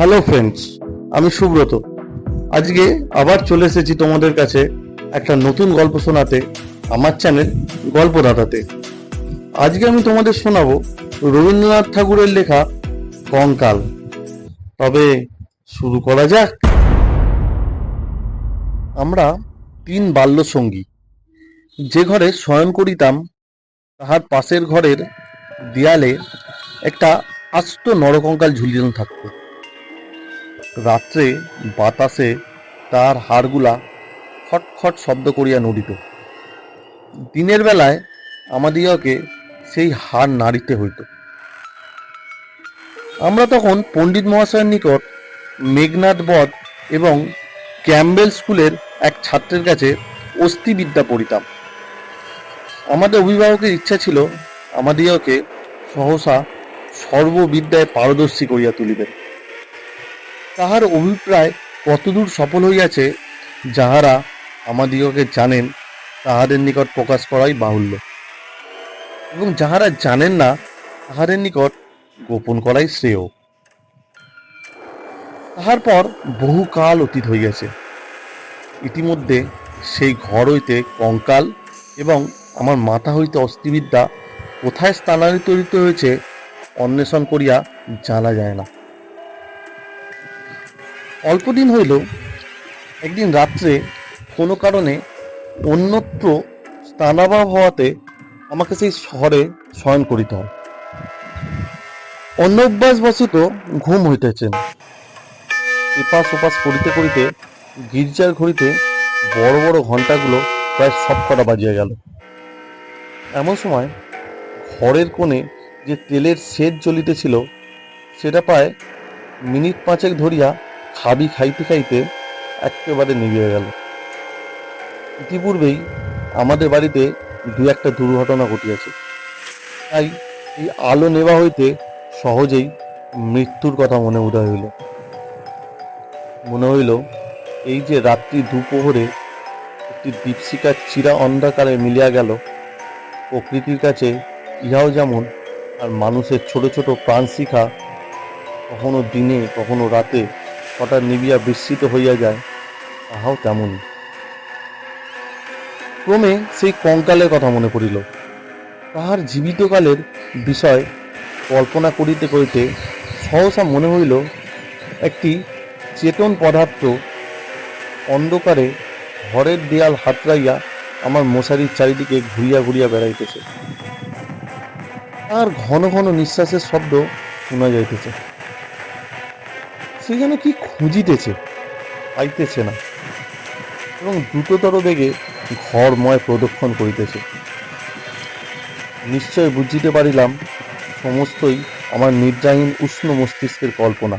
Hello friends আমি সুব্রত। আজকে আবার চলে এসেছি তোমাদের কাছে একটা নতুন গল্প শোনাতে, আমার চ্যানেল গল্পদাতাতে। আজকে আমি তোমাদের শোনাবো রবীন্দ্রনাথ ঠাকুরের লেখা কঙ্কাল। তবে শুরু করা যাক। আমরা তিন বাল্য সঙ্গী যে ঘরে শয়ন করিতাম, তাহার পাশের ঘরের দেয়ালে একটা আস্ত নরকঙ্কাল ঝুলিয়ে থাকতো। রাত্রে বাতাসে তার হাড়গুলা খটখট শব্দ করিয়া নড়িত। দিনের বেলায় আমাদিগকে সেই হাড় নাড়িতে হইত। আমরা তখন পণ্ডিত মহাশয়ের নিকট মেঘনাথ বধ এবং ক্যাম্বেল স্কুলের এক ছাত্রের কাছে অস্থিবিদ্যা পড়িতাম। আমাদের অভিভাবকের ইচ্ছা ছিল আমাদিগকে সহসা সর্ববিদ্যায় পারদর্শী করিয়া তুলিবেন। তাহার অভিপ্রায় কতদূর সফল হইয়াছে, যাহারা আমাদিগকে জানেন, তাহাদের নিকট প্রকাশ করাই বাহুল্য। এবং যাহারা জানেন না, তাহাদের নিকট গোপন করাই শ্রেয়। তাহার পর বহু কাল অতীত হইয়াছে। ইতিমধ্যে সেই ঘর হইতে কঙ্কাল এবং আমার মাথা হইতে অস্থিবিদ্যা কোথায় স্থানান্তরিত হয়েছে, অন্বেষণ করিয়া জানা যায় না। অল্পদিন হইল একদিন রাত্রে কোনো কারণে অন্যত্র স্থানাভাব হওয়াতে আমাকে সেই শহরে শয়ন করিতে হয়। অন্য অভ্যাসবশত ঘুম হইতেছেন এপাশ ওপাশ করিতে করিতে গির্জার ঘড়িতে বড় বড় ঘন্টাগুলো প্রায় সব কটা বাজিয়া গেল। এমন সময় ঘরের কোণে যে তেলের সেদ জ্বলিতেছিল, সেটা প্রায় মিনিট পাঁচেক ধরিয়া খাবি খাইতে খাইতে একেবারে নিভিয়ে গেল। ইতিপূর্বেই আমাদের বাড়িতে দু একটা দুর্ঘটনা ঘটিয়াছে। তাই এই আলো নেওয়া হইতে সহজেই মৃত্যুর কথা মনে উদয় হইল। মনে হইল এই যে রাত্রি দুপোহরে একটি দীপশিকার চিরা অন্ধকারে মিলিয়া গেল, প্রকৃতির কাছে ইহাও যেমন আর মানুষের ছোট ছোট প্রাণ শিখা কখনো দিনে, কখনো রাতে হঠাৎ নিবিয়া বিস্মিত হইয়া যায়। তাহাও তেমনই। ক্রমে সেই কঙ্কালের কথা মনে পড়িল। তাহার জীবিতকালের বিষয় কল্পনা করিতে করিতে সহসা মনে হইল, একটি চেতন পদার্থ অন্ধকারে ঘরের দেয়াল হাতড়াইয়া আমার মশারির চারিদিকে ঘুরিয়া ঘুরিয়া বেড়াইতেছে। আর ঘন ঘন নিঃশ্বাসের শব্দ শোনা যাইতেছে। সে যেন কি খুঁজিতেছে, পাইতেছে না। এবং দ্রুততর বেগে ঘরময় প্রদক্ষণ করিতেছে। নিশ্চয় বুঝিতে পারিলাম, সমস্তই আমার নিদ্রাহীন উষ্ণ মস্তিষ্কের কল্পনা।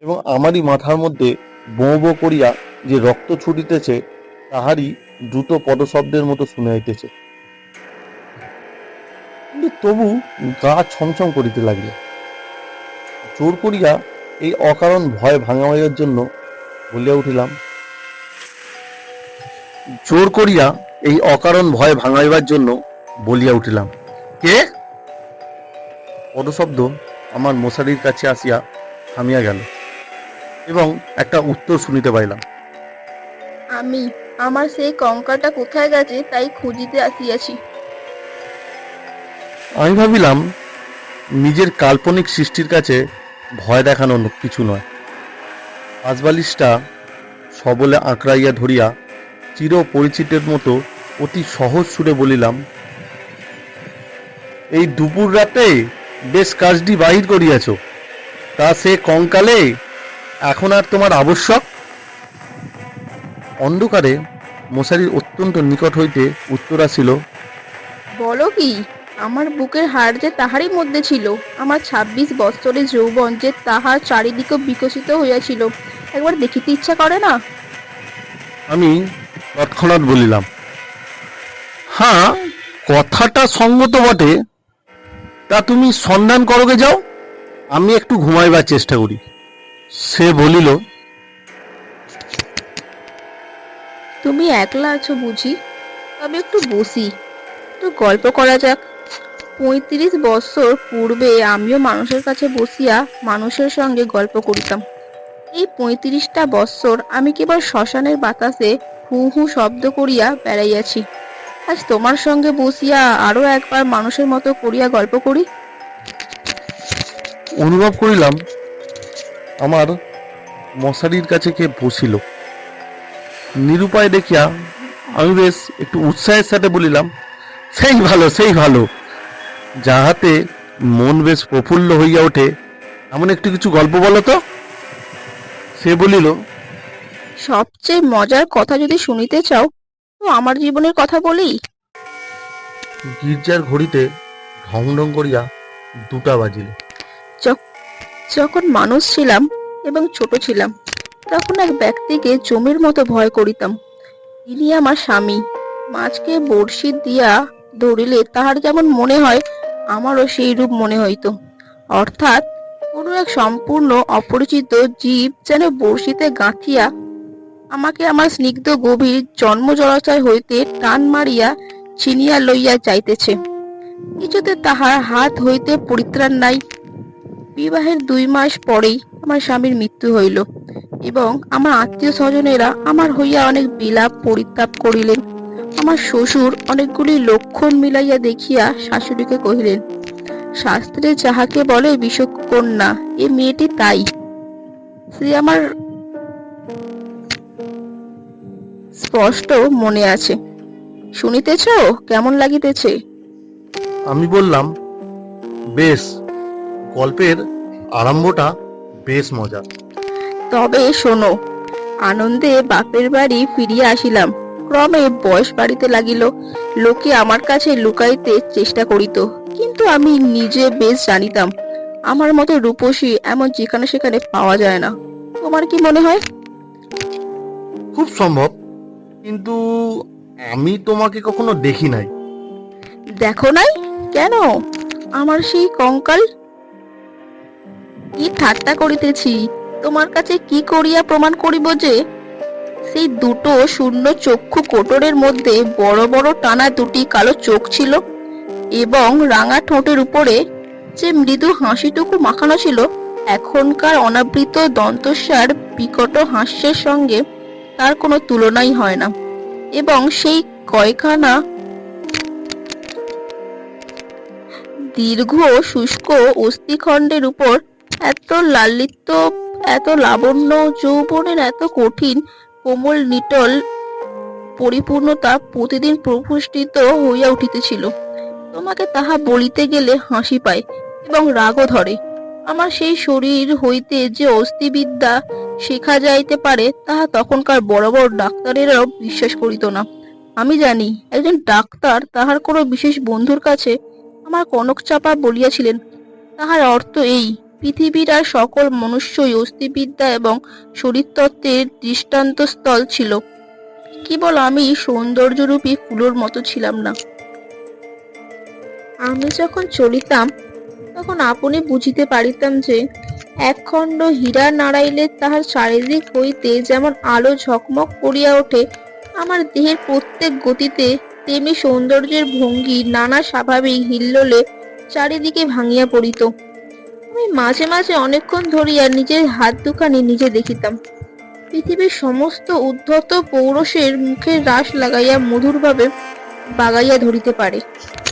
এবং আমারই মাথার মধ্যে বোঁ বো করিয়া যে রক্ত ছুটিতেছে, তাহারই দ্রুত পদশব্দের মতো শুনাইতেছে। কিন্তু তবু গা ছমছম করিতে লাগিল। জোর করিয়া এই অকারণ ভয় ভাঙাইয়ার জন্য বলিয়া উঠিলাম। জোর করিয়া এই অকারণ ভয় ভাঙাইবার জন্য বলিয়া উঠিলাম। কে? পদশব্দ আমার মশারির কাছে আসিয়া থামিয়া গেল এবং একটা উত্তর শুনিতে পাইলাম। আমি আমার সেই কঙ্কালটা কোথায় গেছে তাই খুঁজিতে আসিয়াছি। আমি ভাবিলাম নিজের কাল্পনিক সৃষ্টির কাছে ভয় দেখানো কিছু নয়। আজবালিশটা সবলে আঁকড়াইয়া ধরিয়া চির পরিচিতের মতো অতি সহজ সুরে বলিলাম, এই দুপুর রাতে বেশ কাজটি বাহির করিয়াছ, তা সে কঙ্কালে এখন আর তোমার আবশ্যক? অন্ধকারে মশারির অত্যন্ত নিকট হইতে উত্তর আসিল, বলো কি? আমার বুকের হাড় যে তাহারই মধ্যে ছিল আমার ছাব্বিশ বৎসরের যৌবন যে তাহার চারিদিকে বিকশিত হইয়াছিল একবার দেখিতে ইচ্ছা করে না? আমি তৎক্ষণাৎ বলিলাম হ্যাঁ কথাটা সঙ্গত বটে। তা তুমি সন্ধান করগে যাও আমি একটু ঘুমাইবার চেষ্টা করি। সে বলিল তুমি একলা আছো বুঝি? তবে একটু বসি একটু গল্প করা যাক। পঁয়ত্রিশ বছর পূর্বে আমিও মানুষের কাছে বসিয়া মানুষের সঙ্গে গল্প করিতাম। এই পঁয়ত্রিশটা বৎসর আমি কেবল শ্মশানের বাতাসে হু হু শব্দ করিয়া বেড়াইয়াছি। আজ তোমার সঙ্গে বসিয়া আরও একবার মানুষের মতো করিয়া গল্প করি। অনুভব করিলাম, আমার মশারির কাছে কে বসিল। নিরুপায় দেখিয়া আমি বেশ একটু উৎসাহের সাথে বলিলাম, সেই ভালো সেই ভালো। যাহাতে মন বেশ প্রফুল্ল হইয়া ওঠে এমন একটু কিছু গল্প বলো তো। সে বলিল সবচেয়ে মজার কথা যদি শুনিতে চাও তো আমার জীবনের কথা বলি গির্জার ঘড়িতে ঢং ঢং করিয়া দুটা বাজিল। যখন মানুষ ছিলাম এবং ছোট ছিলাম তখন এক ব্যক্তিকে জমির মতো ভয় করিতাম। তিনি আমার স্বামী মাছকে বড়শি দিয়া ধরিলে তাহার যেমন মনে হয় আমারও সেই রূপ মনে হইতো। অর্থাৎ কোনো এক সম্পূর্ণ অপরিচিত জীব যেন বড়শিতে গাঁথিয়া আমাকে আমার স্নিগ্ধ গভীর জন্ম জলাশয় হইতে টান মারিয়া ছিনিয়া লইয়া যাইতেছে। কিছুতে তাহার হাত হইতে পরিত্রাণ নাই। বিবাহের দুই মাস পরেই আমার স্বামীর মৃত্যু হইল এবং আমার আত্মীয় স্বজনেরা আমার হইয়া অনেক বিলাপ পরিতাপ করিলেন। আমার শ্বশুর অনেকগুলি লক্ষণ মিলাইয়া দেখিয়া শাশুড়িকে কহিলেন শাস্ত্রে যাহাকে বলে বিষকন্যা এ মেয়েটি তাই। সে আমার স্পষ্ট মনে আছে। শুনিতেছ? কেমন লাগিতেছে? আমি বললাম বেশ গল্পের আরম্ভটা বেশ মজা তবে শোনো আনন্দে বাপের বাড়ি ফিরিয়া আসিলাম। ক্রমে বয়স বাড়িতে লাগিল। লোকে আমার কাছে লুকাইতে চেষ্টা করিত কিন্তু আমি নিজে বেশ জানিতাম আমার মতো রূপসী এমন যেখানে সেখানে পাওয়া যায় না। তোমার কি মনে হয়? খুব সম্ভব কিন্তু আমি তোমাকে কখনো দেখি নাই। দেখো নাই? কেন? আমার সেই কঙ্কাল? কি ঠাট্টা করিতেছি? তোমার কাছে কি করিয়া প্রমাণ করিব যে সেই দুটো শূন্য চক্ষু কোটরের মধ্যে বড় বড় টানা দুটি কালো চোখ ছিল এবং রাঙা ঠোঁটের উপরে যে মৃদু হাসিটুকু মাখানো ছিল, এখনকার অনাবৃত দন্তস্বার বিকট হাস্যের সঙ্গে তার কোনো তুলনাই হয় না এবং সেই কয়খানা দীর্ঘ শুষ্ক অস্থিখণ্ডের উপর এত লালিত্য এত লাবণ্য, যৌবনের এত কঠিন কোমল নিটল পরিপূর্ণতা প্রতিদিন প্রপুষ্টিত হইয়া উঠিতেছিল। তোমাকে তাহা বলিতে গেলে হাসি পায় এবং রাগও ধরে। আমার সেই শরীর হইতে যে অস্থিবিদ্যা শেখা যাইতে পারে, তাহা তখনকার বড় বড় ডাক্তারেরাও বিশ্বাস করিত না। আমি জানি, একজন ডাক্তার তাহার কোনো বিশেষ বন্ধুর কাছে আমার কনক চাপা বলিয়াছিলেন, তাহার অর্থ এই পৃথিবীর আর সকল মনুষ্যই অস্থিবিদ্যা এবং শরীরতত্ত্বের দৃষ্টান্তস্থল ছিল। কেবল আমি সৌন্দর্যরূপী ফুলোর মতো ছিলাম না। আমি যখন চলিতাম, তখন আপনি বুঝিতে পারিতাম যে, একখণ্ড হীরা নাড়াইলে তাহার চারিদিক হইতে যেমন আলো ঝকমক করিয়া ওঠে, আমার দেহের প্রত্যেক গতিতে তেমনি সৌন্দর্যের ভঙ্গি নানা স্বাভাবিক হিল্লোলে চারিদিকে ভাঙিয়া পড়িত। আমি মাঝে মাঝে অনেকক্ষণ ধরিয়া নিজের হাত দুখানি নিজে দেখিতাম। পৃথিবীর সমস্ত উদ্ধত পৌরষের মুখে রাস লাগাইয়া মধুরভাবে বাগাইয়া ধরিতে পারে।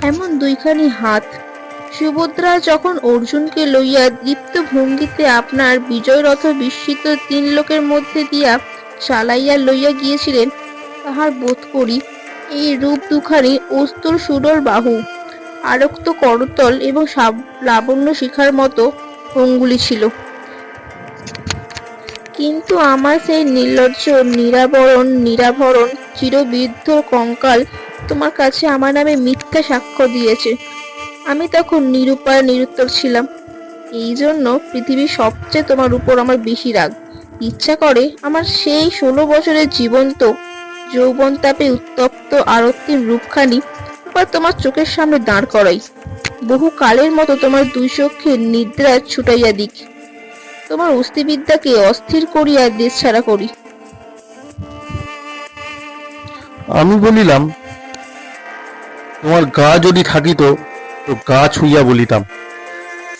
এমন দুইখানি হাত। সুভদ্রা যখন অর্জুনকে লইয়া দীপ্ত ভঙ্গিতে আপনার বিজয় রথ বিস্মিত তিন লোকের মধ্যে দিয়া চালাইয়া লইয়া গিয়েছিলেন, তাহার বোধ করি এই রূপ দুখানি অস্তুর সুডর বাহু। আরক্ত করতল এবং লাবণ্য শিখার মতো অঙ্গুলি ছিল। কিন্তু আমার সেই নির্লজ্জ, নিরাবরণ, নিরাভরণ, চিরবৃদ্ধ কঙ্কাল তোমার কাছে আমার নামে মিথ্যা সাক্ষ্য দিয়েছে। আমি তখন নিরুপায়, নিরুত্তর ছিলাম। এই জন্য পৃথিবীর সবচেয়ে তোমার উপর আমার বেশি রাগ। ইচ্ছা করে আমার সেই ষোলো বছরের জীবন্ত যৌবন তাপে উত্তপ্ত আরক্তির রূপখানি এবার তোমার চোখের সামনে দাঁড় করাই। বহু কালের মতো তোমার দুই চক্ষে নিদ্রা ছুটাইয়া দিক। তোমার অস্থিবিদ্যাকে অস্থির করিয়া দেশ ছাড়া করি। আমি বলিলাম, তোমার গা যদি থাকিত, তো গা ছুঁইয়া বলিতাম।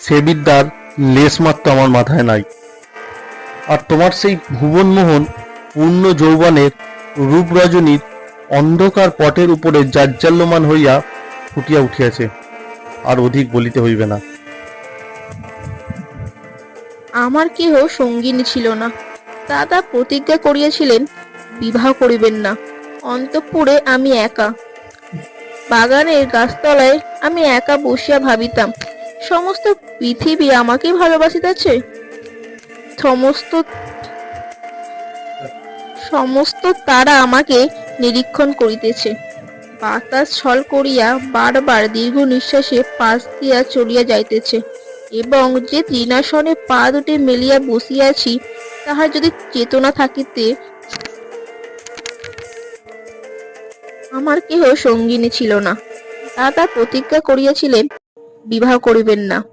সে বিদ্যার লেশ মাত্র আমার মাথায় নাই। আর তোমার সেই ভুবনমোহন পূর্ণ যৌবনের রূপ রজনীর অন্ধকার পটের উপরে জাজ্জাল্যমান হইয়া ফুটিয়া উঠিয়াছে, আর অধিক বলিতে হইবে না। আমার কেহ সঙ্গিনী ছিল না। দাদা প্রতিজ্ঞা করিয়াছিলেন, বিবাহ করিবেন না। অন্তঃপুরে আমি একা। বাগানের গাছতলায় আমি একা বসিয়া ভাবিতাম, সমস্ত পৃথিবী আমাকে ভালোবাসিতেছে। সমস্ত সমস্ত তারা আমাকে নিরীক্ষণ করিতেছে। বাতাস ছল করিয়া বারবার দীর্ঘ নিঃশ্বাসে পাশ দিয়া চলিয়া যাইতেছে এবং যে তৃণাসনে পা দুটি মেলিয়া বসিয়াছি তাহার যদি চেতনা থাকিতে, আমার কেহ সঙ্গিনী ছিল না। দাদা প্রতিজ্ঞা করিয়াছিলেন, বিবাহ করিবেন না।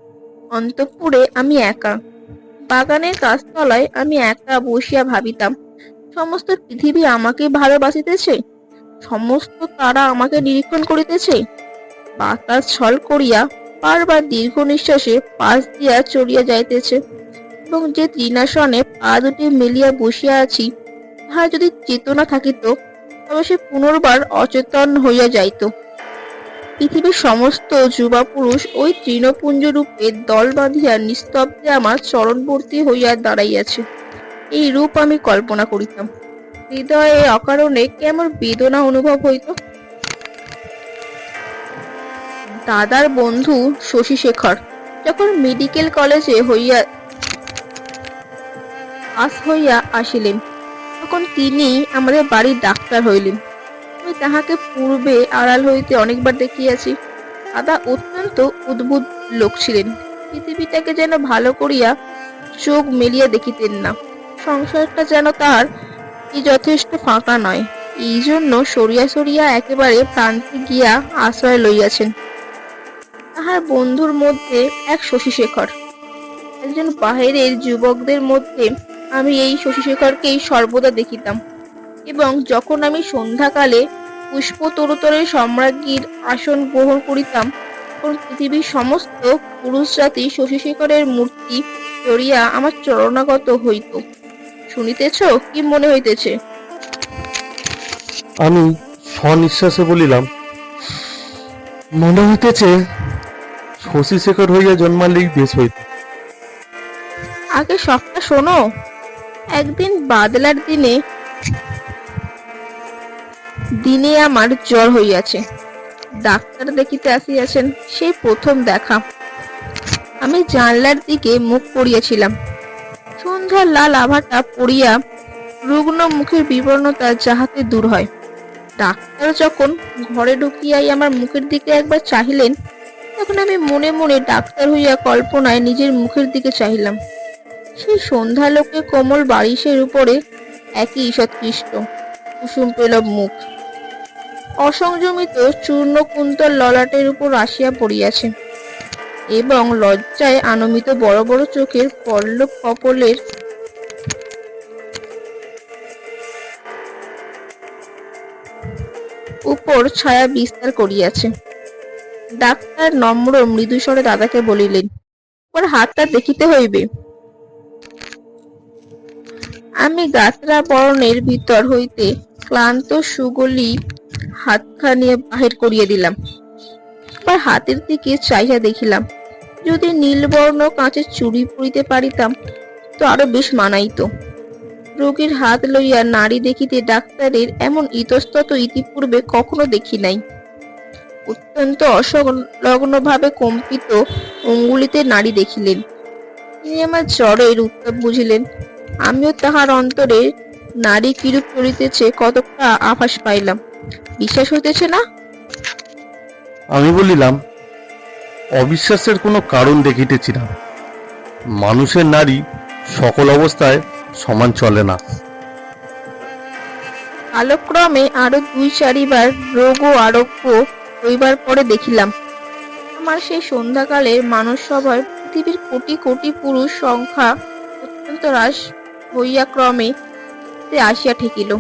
অন্তঃপুরে আমি একা। বাগানের গাছতলায় আমি একা বসিয়া ভাবিতাম। সমস্ত পৃথিবী আমাকে ভালোবাসিতেছে, সমস্ত তারা আমাকে নিরীক্ষণ করিতেছে। বাতাস ছল করিয়া বারবার দীর্ঘ নিঃশ্বাসে পাশ দিয়া চলিয়া যাইতেছে এবং যে তৃণাসনে পা দুটি মেলিয়া বসিয়া আছি, তাহা যদি চেতনা থাকিত, তবে সে পুনর্বার অচেতন হইয়া যাইত। পৃথিবীর সমস্ত যুবা পুরুষ ওই তৃণপুঞ্জ রূপে দল বাঁধিয়া নিস্তব্ধে আমার চরণবর্তী হইয়া দাঁড়াইয়াছে। এই রূপ আমি কল্পনা করিতাম। হৃদয়ে অকারণে কেমন বেদনা অনুভব হইত। দাদার বন্ধু শশী শেখর যখন মেডিকেল কলেজে হইয়া পাস হইয়া আসিলেন, তখন তিনি আমাদের বাড়ির ডাক্তার হইলেন। আমি তাহাকে পূর্বে আড়াল হইতে অনেকবার দেখিয়াছি। দাদা অত্যন্ত উদ্ভুত লোক ছিলেন। পৃথিবীটাকে যেন ভালো করিয়া চোখ মেলিয়া দেখিতেন না। সংসারটা যেন তাহার কি যথেষ্ট ফাঁকা নয়। এই জন্য সরিয়া সরিয়া একেবারে প্রান্তে গিয়া আশ্রয় লইয়াছেন। তাহার বন্ধুর মধ্যে এক শশীশেখর। একজন বাহিরের যুবকদের মধ্যে আমি এই শশীশেখরকেই সর্বদা দেখিতাম এবং যখন আমি সন্ধ্যাকালে পুষ্প তরুতরের সম্রাজ্ঞীর আসন গ্রহণ করিতাম, তখন পৃথিবীর সমস্ত পুরুষ জাতি শশীশেখরের মূর্তি জড়িয়া আমার চরণাগত হইত। শুনিতেছ কি মনে হইতেছে? আমি স্বনিশ্বাসে বলিলাম মনে হইতেছে শশী শেখর হইয়া জন্মালেই বেশ হইত আগে সবটা শোনো। একদিন বাদলার দিনে দিনে আমার জ্বর হইয়াছে। ডাক্তার দেখিতে আসিয়াছেন সেই প্রথম দেখা। আমি জানলার দিকে মুখ করিয়াছিলাম। সন্ধ্যার লাল আভাটা পড়িয়া রুগ্ন মুখের বিবর্ণতা যাহাতে দূর হয়। ডাক্তার যখন ঘরে ঢুকিয়াই আমার মুখের দিকে একবার চাহিলেন, তখন আমি মনে মনে ডাক্তার হইয়া কল্পনায় নিজের মুখের দিকে চাহিলাম। সেই সন্ধ্যা লোকে কোমল বারিশের উপরে একই ঈষৎকৃষ্ট, কুসুম পেলব মুখ। অসংযমিত চূর্ণ কুন্তল ললাটের উপর আসিয়া পড়িয়াছে এবং লজ্জায় আনমিত বড় বড় চোখের পল্লব কপলের উপর ছায়া বিস্তার করিয়াছে। ডাক্তার নম্র মৃদুস্বরে দাদাকে বলিলেন ওর হাতটা দেখিতে হইবে। আমি গাত্রা বরণের ভিতর হইতে ক্লান্ত সুগলি হাতখানি বাহির করিয়া দিলাম। আবার হাতের দিকে চাইয়া দেখিলাম, যদি নীলবর্ণ কাঁচের চুড়ি পরিতে পারিতাম, তো আরও বেশ মানাইতো। রোগীর হাত লইয়া নারী দেখিতে ডাক্তারের এমন ইতস্তত ইতিপূর্বে কখনো দেখি নাই। অত্যন্ত অসংলগ্ন ভাবে কম্পিত অঙ্গুলিতে নারী দেখিলেন। তিনি আমার জ্বরের উত্তাপ বুঝিলেন। আমিও তাহার অন্তরে নারী কিরূপ চলিতেছে কতটা আভাস পাইলাম। বিশ্বাস হইতেছে না? আমি বলিলাম, অবিশ্বাসের কোনো কারণ দেখিতেছি না। মানুষের নারী সকল অবস্থায় সমান চলে না। কালক্রমে আরও দুই চারিবার রোগ ও আরোগ্য হইবার পরে দেখিলাম। আমার সেই সন্ধ্যাকালের মানস সভায় পৃথিবীর কোটি কোটি পুরুষ সংখ্যা অত্যন্ত হ্রাস হইয়া ক্রমে আসিয়া ঠেকিল।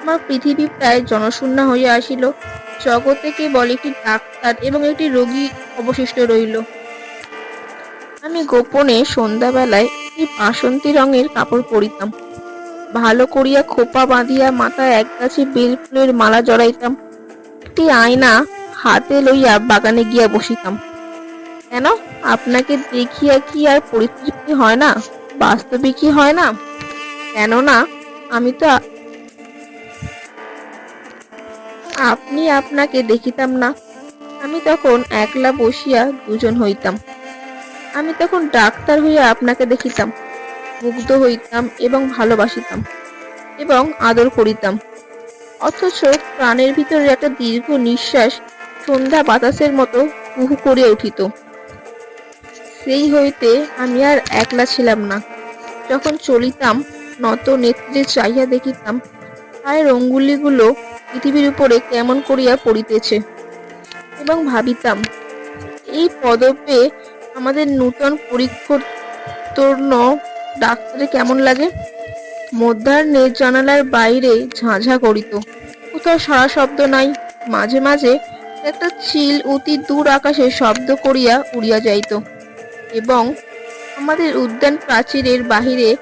আমার পৃথিবী প্রায় জনশূন্য হইয়া আসিল। জগতে কেবল একটি ডাক্তার এবং একটি রোগী অবশিষ্ট রইল। আমি গোপনে সন্ধ্যাবেলায় একটি বাসন্তী রঙের কাপড় পরিতাম। ভালো করিয়া খোপা বাঁধিয়া মাথায় এক গাছে বেল ফুলের মালা জড়াইতাম। একটি আয়না হাতে লইয়া বাগানে গিয়া বসিতাম। কেন? আপনাকে দেখিয়া কি আর পরিতৃপ্তি হয় না? বাস্তবে কি হয় না? কেননা, আমি তো আপনি আপনাকে দেখিতাম না। আমি তখন একলা বসিয়া দুজন হইতাম। আমি তখন ডাক্তার হইয়া আপনাকে দেখিতাম, মুগ্ধ হইতাম এবং ভালোবাসিতাম এবং আদর করিতাম। অথচ প্রাণের ভিতরে একটা দীর্ঘ নিঃশ্বাস সন্ধ্যা বাতাসের মতো কুহু করিয়া উঠিত। সেই হইতে আমি আর একলা ছিলাম না। যখন চলিতাম, নত নেত্রে চাহিয়া দেখিতাম, পায়ের অঙ্গুলিগুলো পৃথিবীর উপরে কেমন করিয়া পড়িতেছে। এবং ভাবিতাম, এই পদপে আমাদের নূতন পরীক্ষোত্তর্ণ ডাক্তারে কেমন লাগে? মধ্যাহ্নে জানালার বাইরে ঝাঁঝা করিত। কোথাও সারা শব্দ নাই। মাঝে মাঝে একটা চিল অতি দূর আকাশে শব্দ করিয়া উড়িয়া যাইত। এবং আমাদের উদ্যান প্রাচীরের বাহিরে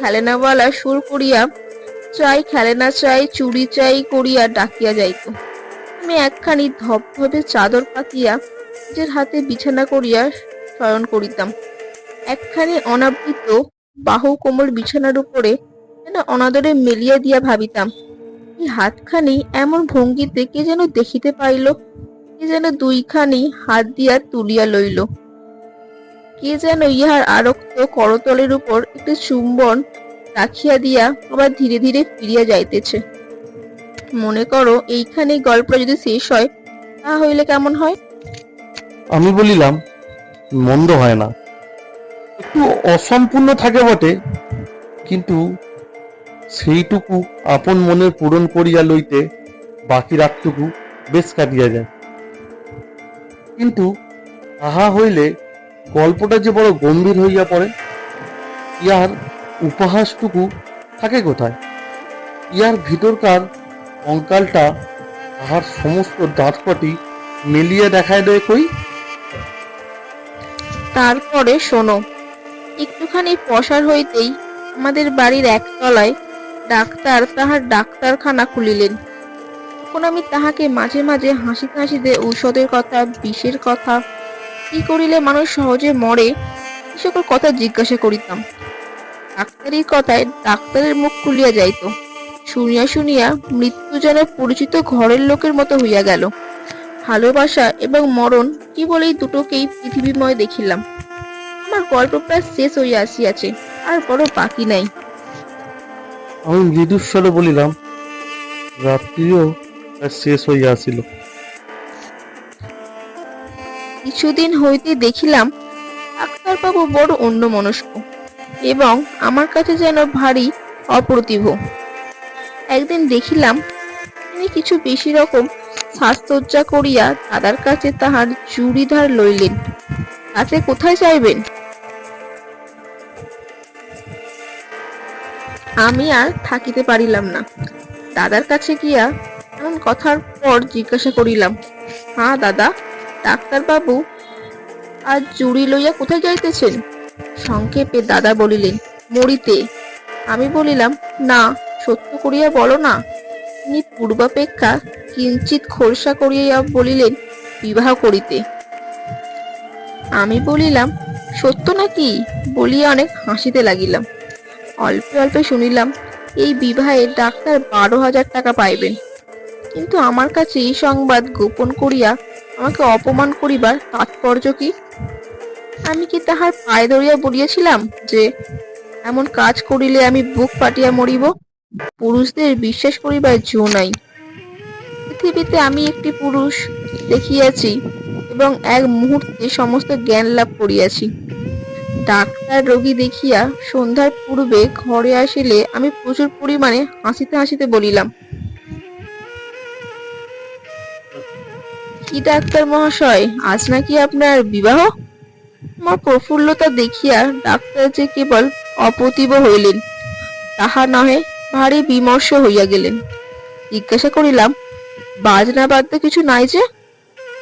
খেলেনাওয়ালা সুর করিয়া চাই, খেলেনা চাই, চুরি চাই করিয়া ডাকিয়া যাইত। আমি একখানি ধবধবে চাদর পাতিয়া নিজের হাতে বিছানা করিয়া শয়ন করিতাম। একখানি অনাবৃত বাহু কোমল বিছানার উপরে যেন অনাদরে মেলিয়া দিয়া ভাবিতাম, এই হাতখানি এমন ভঙ্গিতে কে যেন দেখিতে পাইল, কে যেন দুইখানি হাত দিয়া তুলিয়া লইল। কে যেন ইহার আরক্ত করতলের উপর একটি চুম্বন রাখিয়া দিয়া আবার ধীরে ধীরে ফিরিয়া যাইতেছে। মনে করো এইখানে গল্পটা যদি শেষ হয় তা হইলে কেমন হয়? আমি বলিলাম মন্দ হয় না। একটু অসম্পূর্ণ থাকে বটে, কিন্তু সেইটুকু আপন মনের পূরণ করিয়া লইতে বাকি রাতটুকু বেশ কাটিয়া যায়। কিন্তু তাহা হইলে গল্পটা যে বড় গম্ভীর হইয়া পড়ে ইহার উপহাসটুকু থাকে কোথায়? ইহার ভিতরকার কঙ্কালটা তাহার সমস্ত দাঁতকটি মেলিয়া দেখায় দেয় কই? তারপরে শোনো। একটুখানি পসার হইতেই আমাদের বাড়ির একতলায় ডাক্তার তাহার ডাক্তারখানা খুলিলেন। তখন আমি তাহাকে মাঝে মাঝে হাসিতে হাসিতে ঔষধের কথা, বিষের কথা, কি করিলে মানুষ সহজে মরে সকল কথা জিজ্ঞাসা করিতাম। ডাক্তারির কথায় ডাক্তারের মুখ খুলিয়া যাইত। শুনিয়া শুনিয়া মৃত্যু যেন পরিচিত ঘরের লোকের মতো হইয়া গেল। ভালোবাসা এবং মরণ কি বলেই দুটোকেই পৃথিবীময় দেখিলাম। আমার গল্প প্রায় শেষ হইয়া আসিয়াছে আর বড় বাকি নাই। আমি মৃদুস্বরে বলিলাম রাত্রিও প্রায় শেষ হইয়া আসিল। কিছুদিন হইতে দেখিলাম ডাক্তারবাবু বড় অন্যমনস্ক এবং আমার কাছে যেন ভারী অপ্রতিভ। একদিন দেখিলাম তিনি কিছু বেশি রকম সাজসজ্জা করিয়া দাদার কাছে তাহার চুড়িদার লইলেন। তাতে কোথায় যাইবেন? আমি আর থাকিতে পারিলাম না। দাদার কাছে গিয়া এমন কথার পর জিজ্ঞাসা করিলাম হ্যাঁ দাদা, ডাক্তারবাবু আজ জুড়ি লইয়া কোথায় যাইতেছেন? সংক্ষেপে দাদা বলিলেন, মরিতে। আমি বলিলাম, না, সত্য করিয়া বলো না। তিনি পূর্বাপেক্ষা কিঞ্চিত খোরসা করিয়া বলিলেন, বিবাহ করিতে। আমি বলিলাম, সত্য নাকি? বলিয়া অনেক হাসিতে লাগিলাম। অল্পে অল্পে শুনিলাম, এই বিবাহে ডাক্তার বারো হাজার টাকা পাইবেন। কিন্তু আমার কাছে এই সংবাদ গোপন করিয়া আমাকে অপমান করিবার তাৎপর্য কি? আমি কি তাহার পায়ে ধরিয়া বলিয়াছিলাম যে, এমন কাজ করিলে আমি বুক পাটিয়া মরিব? পুরুষদের বিশ্বাস করিবার জো নাই। পৃথিবীতে আমি একটি পুরুষ দেখিয়াছি এবং এক মুহূর্তে সমস্ত জ্ঞান লাভ করিয়াছি। ডাক্তার রোগী দেখিয়া সন্ধ্যার পূর্বে ঘরে আসিলে আমি প্রচুর পরিমাণে হাসিতে হাসিতে বলিলাম, কি ডাক্তার মহাশয়, আজ নাকি আপনার বিবাহ? আমার প্রফুল্লতা দেখিয়া ডাক্তার যে কেবল অপ্রতিভ হইলেন, তাহা নহে, ভারী বিমর্ষ হইয়া গেলেন। জিজ্ঞাসা করিলাম বাজনা বাদ্য কিছু নাই যে?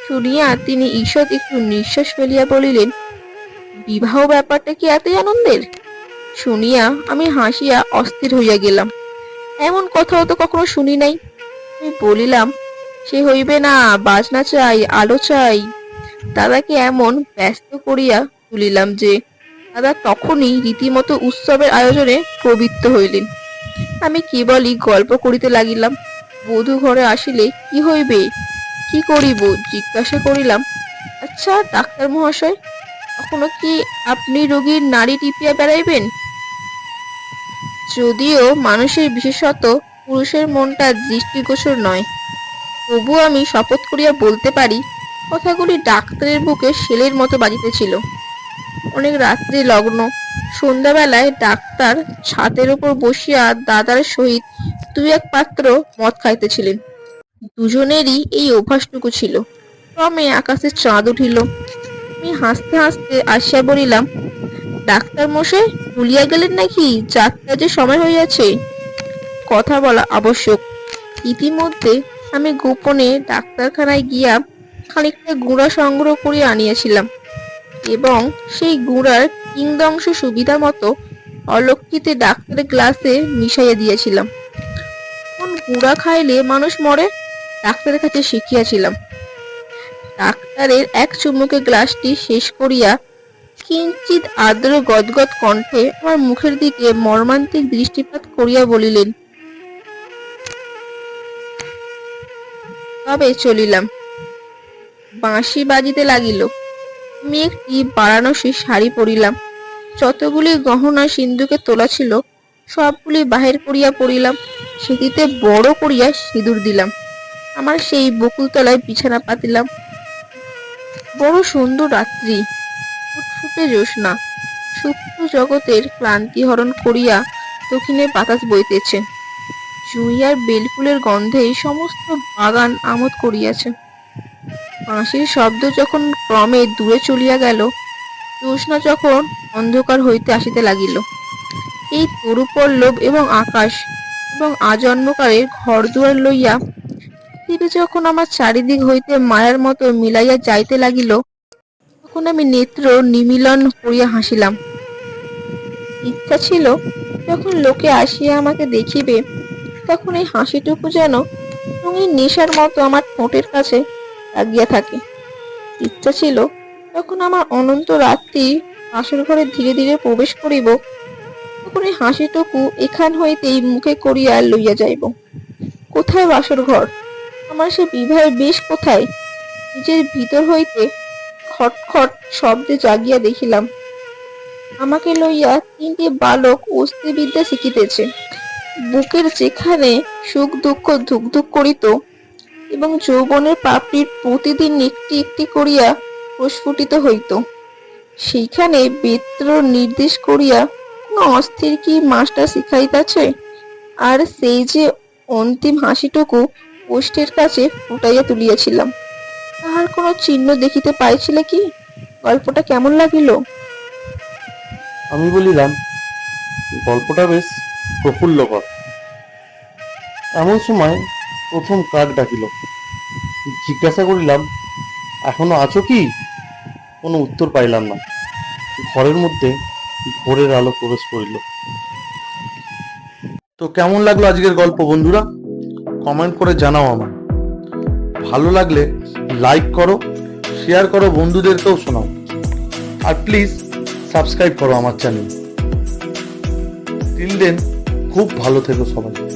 শুনিয়া তিনি ঈষৎ একটু নিঃশ্বাস ফেলিয়া বলিলেন, বিবাহ ব্যাপারটা কি এতই আনন্দের? শুনিয়া আমি হাসিয়া অস্থির হইয়া গেলাম। এমন কথাও তো কখনো শুনি নাই। আমি বলিলাম, সে হইবে না, বাজনা চাই, আলো চাই। দাদাকে এমন ব্যস্ত করিয়া তুলিলাম যে, দাদা তখনই রীতিমতো উৎসবের আয়োজনে প্রবৃত্ত হইলেন। আমি কেবলই গল্প করিতে লাগিলাম। বধূ ঘরে আসিলে কি হইবে? কি করিব? জিজ্ঞাসা করিলাম। আচ্ছা ডাক্তার মহাশয়, কখনো কি আপনি রোগীর নাড়ি টিপিয়া বেড়াইবেন? যদিও মানুষের বিশেষত পুরুষের মনটা দৃষ্টিগোচর নয়, তবু আমি শপথ করিয়া বলতে পারি, কথাগুলি ডাক্তারের বুকে সেলের মতো বাজিতেছিল। অনেক রাত্রি লগ্ন, সন্ধ্যাবেলায় ডাক্তার ছাদের উপর বসিয়া দাদার সহিত দুই এক পাত্র মদ খাইতেছিলেন। দুজনেরই এই অভ্যাসটুকু ছিল। ক্রমে আকাশে চাঁদ উঠিল। আমি হাসতে হাসতে আসিয়া বলিলাম, ডাক্তার মশাই, ভুলিয়া গেলেন নাকি? যাত্রা যে সময় হইয়াছে। কথা বলা আবশ্যক। ইতিমধ্যে আমি গোপনে ডাক্তারখানায় গিয়া খানিকটা গুঁড়া সংগ্রহ করিয়া আনিয়াছিলাম এবং সেই গুঁড়ার কিংদংশ সুবিধা মতো অলক্ষিতে ডাক্তারের গ্লাসে মিশাইয়া দিয়েছিলাম। কোন গুঁড়া খাইলে মানুষ মরে। ডাক্তারের কাছে শিখিয়াছিলাম। ডাক্তারের এক চুমুকে গ্লাসটি শেষ করিয়া কিঞ্চিত আর্দ্র গদগদ কণ্ঠে আমার মুখের দিকে মর্মান্তিক দৃষ্টিপাত করিয়া বলিলেন, তবে চলিলাম। বাঁশি বাজিতে লাগিল। আমি একটি বারাণসী শাড়ি পরিলাম। যতগুলি গহনা সিন্ধুকে তোলা ছিল সবগুলি বাহির করিয়া পড়িলাম। সেটিতে বড় করিয়া সিঁদুর দিলাম। আমার সেই বকুলতলায় বিছানা পাতিলাম। বড় সুন্দর রাত্রি। ফুটফুটে জ্যোৎস্না। সূক্ষ্ম জগতের ক্লান্তি হরণ করিয়া দক্ষিণে বাতাস বইতেছে। জুঁই আর বেলফুলের গন্ধে সমস্ত বাগান আমোদ করিয়াছে। বাঁশির শব্দ যখন ক্রমে দূরে চলিয়া গেল, জ্যোৎস্না যখন অন্ধকার হইতে আসিতে লাগিল। এই তরুপল্লব এবং আকাশ এবং আজন্মকারের ঘর দুয়ার লইয়া তিনি যখন আমার চারিদিক হইতে মায়ার মতো মিলাইয়া যাইতে লাগিল, তখন আমি নেত্র নিমিলন করিয়া হাসিলাম। ইচ্ছা ছিল যখন লোকে আসিয়া আমাকে দেখিবে, তখন এই হাসিটুকু যেন রঙিন নেশার মতো আমার ঠোঁটের কাছে লাগিয়া থাকে। ইচ্ছা ছিল যখন আমার অনন্ত রাত্রি বাসর ঘরে ধীরে ধীরে প্রবেশ করিব এই হাসিটুকু এখান হইতেই মুখে করিয়া লইয়া যাইব। কোথায় বাসর ঘর? আমার সে বিবাহের বেশ কোথায়? নিজের ভিতর হইতে খটখট শব্দে জাগিয়া দেখিলাম। আমাকে লইয়া তিনটি বালক অস্ত্রবিদ্যা শিখিতেছে। বুকের যেখানে সুখ দুঃখ ধুক ধুক করিত এবং যৌবনের পাপড়ির প্রতিদিন একটি একটি করিয়া প্রস্ফুটিত হইত। সেইখানে বেত্র নির্দেশ করিয়া অস্থির কি মাস্টার শিখাইতেছে? আর সেই যে অন্তিম হাসিটুকু পোস্টের কাছে ফুটাইয়া তুলিয়াছিলাম, তাহার কোনো চিহ্ন দেখিতে পাইছিলে কি? গল্পটা কেমন লাগিল? আমি বলিলাম, গল্পটা বেশ প্রফুল্লকর। এমন সময় প্রথম কাক ডাকিল। জিজ্ঞাসা করিলাম, এখনও আছো কি? কোনো উত্তর পাইলাম না। ঘরের মধ্যে ভোরের আলো প্রবেশ করিল। তো কেমন লাগল আজকের গল্প বন্ধুরা? কমেন্ট করে জানাও আমার ভালো লাগলে লাইক করো শেয়ার করো, বন্ধুদেরকেও শোনাও। আর প্লিজ সাবস্ক্রাইব করো আমার চ্যানেল টিল দেন খুব ভালো থেকো সবাই।